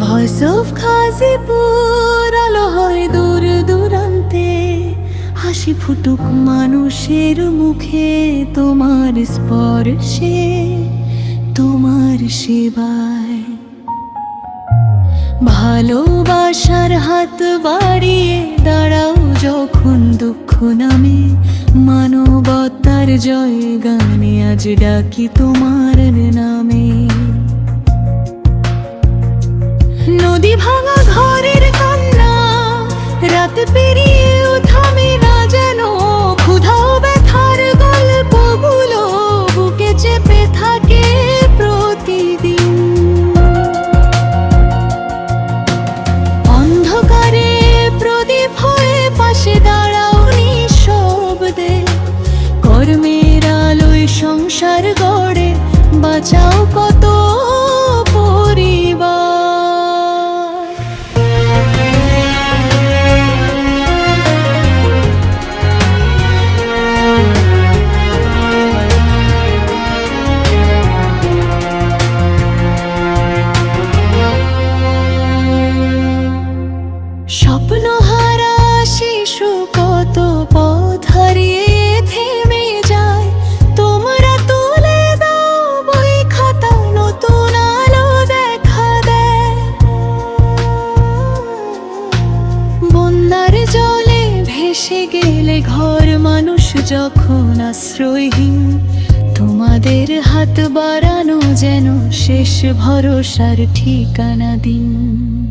Voice of খাজিপুর আলো হয় দূর দূরান্তে। হাসি ফুটুক মানুষের মুখে তোমার স্পর্শে, তোমার সেবায়। ভালোবাসার হাত বাড়িয়ে দাঁড়াও যখন দুঃখ নামে। মানবতার জয় গানে আজ ডাকি তোমার নামে। নদী ভাঙা ঘরের কান্না। রাত পেরিয়েও থামে না যেন ক্ষুধাও ব্যথার গল্পগুলো বুকে চেপে থাকে প্রতিদিন। অন্ধকারে প্রদীপ হয়ে পাশে দাঁড়াও নিঃশব্দে। কর্মের আলোয় সংসার গড়ে, বাঁচাও কত ভেসে গেলে ঘর মানুষ যখন আশ্রয়হীন তোমাদের হাত বাড়ানো যেন শেষ ভরসার ঠিকানা দিন।